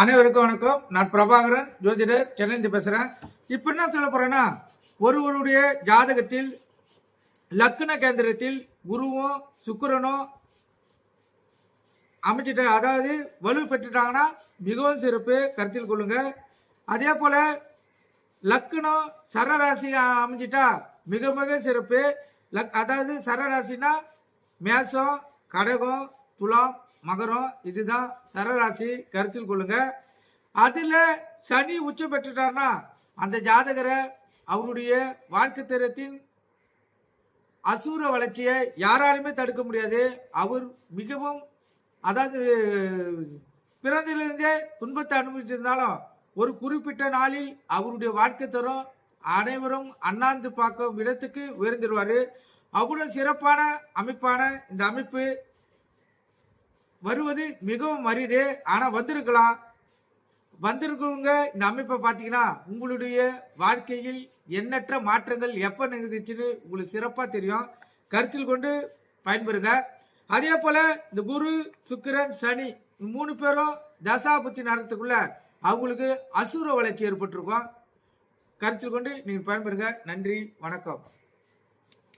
அனைவருக்கும் வணக்கம். நான் பிரபாகரன் ஜோதிடர் சென்னைந்து பேசுறேன். இப்ப என்ன சொல்ல போறேன்னா ஒருவருடைய ஜாதகத்தில் லக்ன கேந்திரத்தில் குருவும் சுக்கிரனும் அமைச்சிட்ட அதாவது வலு பெற்றுட்டாங்கன்னா மிகவும் சிறப்பு. கருத்தில் கொள்ளுங்க. அதே போல லக்னம் சரராசி அமைஞ்சிட்டா மிக மிக சிறப்பு. லக் அதாவது சரராசினா மேசம் கடகம் துலாம் மகரம் இதுதான் சரராசி கருத்தில் கொள்ளுங்க. அதில் சனி உச்சம் பெற்றுட்டார்னா அந்த ஜாதகரை அவருடைய வாழ்க்கை தரத்தின் அசூர வளர்ச்சியை யாராலுமே தடுக்க முடியாது. அவர் மிகவும் அதாவது பிறந்திலிருந்தே துன்பத்தை அனுபவிச்சிருந்தாலும் ஒரு குறிப்பிட்ட நாளில் அவருடைய வாழ்க்கை தரும் அனைவரும் அண்ணாந்து பார்க்கும் இடத்துக்கு உயர்ந்துருவார். அவ்வளோ சிறப்பான அமைப்பான இந்த அமைப்பு வருவது மிகவும் அரிது. ஆனால் வந்திருக்கலாம். வந்திருக்கவங்க இந்த அமைப்பை பார்த்தீங்கன்னா உங்களுடைய வாழ்க்கையில் எண்ணற்ற மாற்றங்கள் எப்போ நிகழ்ந்துச்சுன்னு உங்களுக்கு சிறப்பாக தெரியும். கருத்தில் கொண்டு பயன்பெறுங்க. அதே போல் இந்த குரு சுக்கிரன் சனி மூணு பேரும் தசாபுத்தி நடத்துக்குள்ள அவங்களுக்கு அசுர வளர்ச்சி ஏற்பட்டிருக்கும். கருத்தில் கொண்டு நீங்கள் பயன்பெறுங்க. நன்றி. வணக்கம்.